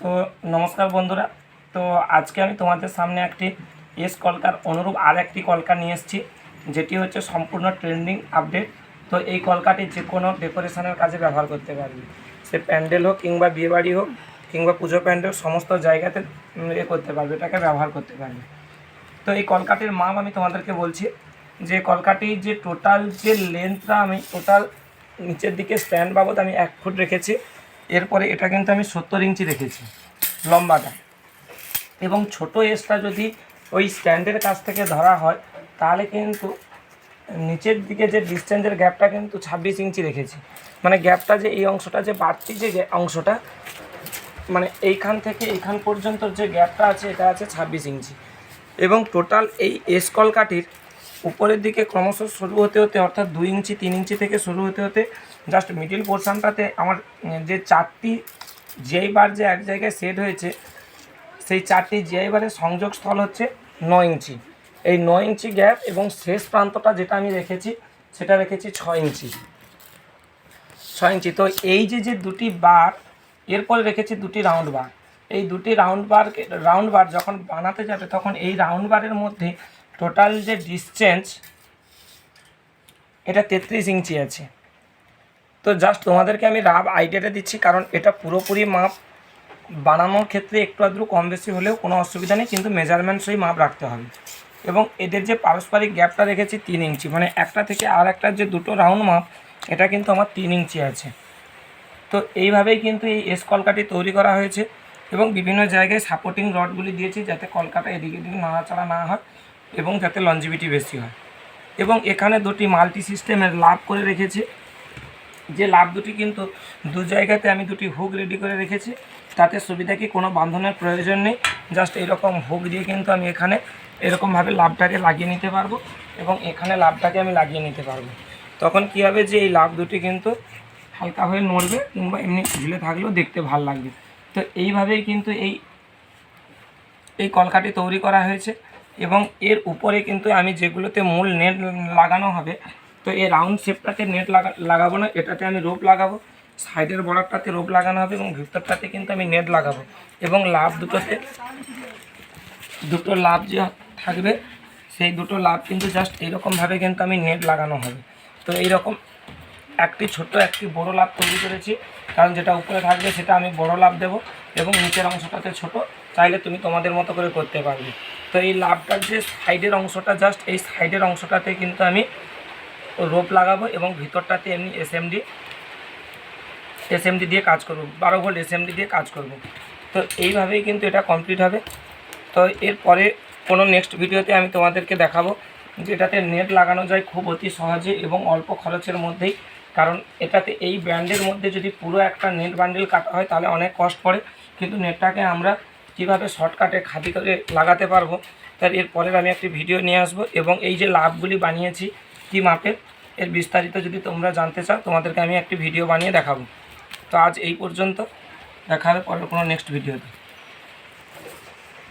তো নমস্কার বন্ধুরা। তো আজকে আমি তোমাদের সামনে একটি এস কলকার অনুরূপ আর একটি কলকা নিয়ে এসেছি, যেটি হচ্ছে সম্পূর্ণ ট্রেন্ডিং আপডেট তো এই কলকাটি যে কোনো ডেকোরেশনের কাজে ব্যবহার করতে পারবে। সে প্যান্ডেল হোক কিংবা বিয়েবাড়ি হোক, কিংবা পুজো প্যান্ডেল, সমস্ত জায়গাতে এ করতে পারবে, এটাকে ব্যবহার করতে পারবে। তো এই কলকাটির মাপ আমি তোমাদেরকে বলছি, যে কলকাটির যে টোটাল যে লেন্থটা আমি টোটাল নিচের দিকে স্ট্যান্ড বাবদ আমি এক ফুট রেখেছি এরপরে এটা কিন্তু আমি সত্তর ইঞ্চি রেখেছি লম্বাটা। এবং ছোট এসটা যদি ওই স্ট্যান্ডের কাছ থেকে ধরা হয়, তাহলে কিন্তু নিচের দিকে যে ডিস্টেন্সের গ্যাপটা কিন্তু ছাব্বিশ ইঞ্চি রেখেছি। মানে গ্যাপটা যে এই অংশটা, যে বাড়তি যে অংশটা মানে এইখান থেকে এইখান পর্যন্ত যে গ্যাপটা আছে, এটা আছে ছাব্বিশ ইঞ্চি। এবং টোটাল এই এস কলকাটির উপরের দিকে ক্রমশ শুরু হতে হতে, অর্থাৎ দুই ইঞ্চি, তিন ইঞ্চি থেকে শুরু হতে হতে জাস্ট মিডিল পোর্শনটাতে আমার যে চারটি যেই বার যে এক জায়গায় সেট হয়েছে, সেই চারটি জিআই বারের সংযোগস্থল হচ্ছে নয় ইঞ্চি। এই নয় ইঞ্চি গ্যাপ এবং শেষ প্রান্তটা যেটা আমি রেখেছি, সেটা রেখেছি ছয় ইঞ্চি। ছয় ইঞ্চি। তো এই যে যে দুটি বার, এরপরে রেখেছি দুটি রাউন্ড বার এই দুটি রাউন্ড বার রাউন্ড বার যখন বানাতে যাবে, তখন এই রাউন্ড বারের মধ্যে টোটাল যে ডিসটেন্স এটা তেত্রিশ ইঞ্চি আছে। তো জাস্ট তোমাদেরকে আমি রাব আইডিয়াটা দিচ্ছি, কারণ এটা পুরোপুরি মাপ বানানোর ক্ষেত্রে একটু আধটু কম বেশি হলেও কোনো অসুবিধা নেই, কিন্তু মেজারমেন্ট সেই মাপ রাখতে হবে। এবং এদের যে পারস্পরিক গ্যাপটা রেখেছি তিন ইঞ্চি মানে একটা থেকে আর একটা যে দুটো রাউন্ড মাপ এটা কিন্তু আমার তিন ইঞ্চি আছে। তো এইভাবেই কিন্তু এই এস কলকাটি তৈরি করা হয়েছে এবং বিভিন্ন জায়গায় সাপোর্টিং রডগুলি দিয়েছি যাতে কলকাটা এদিকে এদিকে নাড়াচাড়া না হয়। এবং যাতে লঞ্জিভিটি বেশি হয়। এবং এখানে দুটি মাল্টি সিস্টেমের লাভ করে রেখেছি। যে লাভ দুটি কিন্তু দু জায়গাতে আমি দুটি হুক রেডি করে রেখেছি। তাতে সুবিধা কি, কোনো বান্ধনের প্রয়োজন নেই। জাস্ট এরকম হুক দিয়ে কিন্তু আমি এখানে এরকমভাবে লাভটাকে লাগিয়ে নিতে পারব এবং এখানে লাভটাকে আমি লাগিয়ে নিতে পারব। তখন কী হবে যে এই লাভ দুটি কিন্তু হালকা হয়ে নড়বে কিংবা এমনি ঝুলে থাকলেও দেখতে ভালো লাগবে। তো এইভাবেই কিন্তু এই এই কলকাটি তৈরি করা হয়েছে। এবং এর উপরে কিন্তু আমি যেগুলোতে মূল নেট লাগানো হবে, তো এই রাউন্ড শেপটাতে নেট লাগা লাগাবো না, এটাতে আমি রোপ লাগাবো সাইডের বর্ডারটাতে রোপ লাগানো হবে এবং ভিতরটাতে কিন্তু আমি নেট লাগাবো এবং লাভ দুটোতে, দুটো লাভ যে থাকবে, সেই দুটো লাভ কিন্তু জাস্ট এইরকমভাবে কিন্তু আমি নেট লাগানো হবে। তো এইরকম একটি ছোট একটি বড় লাভ তৈরি করেছি, কারণ যেটা উপরে থাকবে সেটা আমি বড় লাভ দেব এবং নিচের অংশটাতে ছোট, চাইলে তুমি তোমাদের মতো করে করতে পারবে। তো এই লাভটার যে সাইডের অংশটা জাস্ট এই সাইডের অংশটাতে কিন্তু আমি রোপ লাগাবো এবং ভিতরটাতে এমনি এসএমডি এসএমডি দিয়ে কাজ করব, বারো ভোল্ট এসএমডি দিয়ে কাজ করব। তো এইভাবেই কিন্তু এটা কমপ্লিট হবে। তো এরপরে কোনো নেক্সট ভিডিওতে আমি তোমাদেরকে দেখাবো যে এটাতে নেট লাগানো যায় খুব অতি সহজে এবং অল্প খরচের মধ্যেই। কারণ এটাতে এই ব্যান্ডের মধ্যে যদি পুরো একটা নেট বান্ডেল কাটা হয়, তাহলে অনেক কষ্ট পড়ে। কিন্তু নেটটাকে আমরা কীভাবে শর্টকাটে খাদি করে লাগাতে পারব, তার এরপরের আমি একটি ভিডিও নিয়ে আসব এবং এই যে লাভগুলি বানিয়েছি কী মাপের এর বিস্তারিত যদি তোমরা জানতে চাও, তোমাদেরকে আমি একটি ভিডিও বানিয়ে দেখাবো। তো আজ এই পর্যন্ত দেখা হবে পরের কোনো নেক্সট ভিডিওতে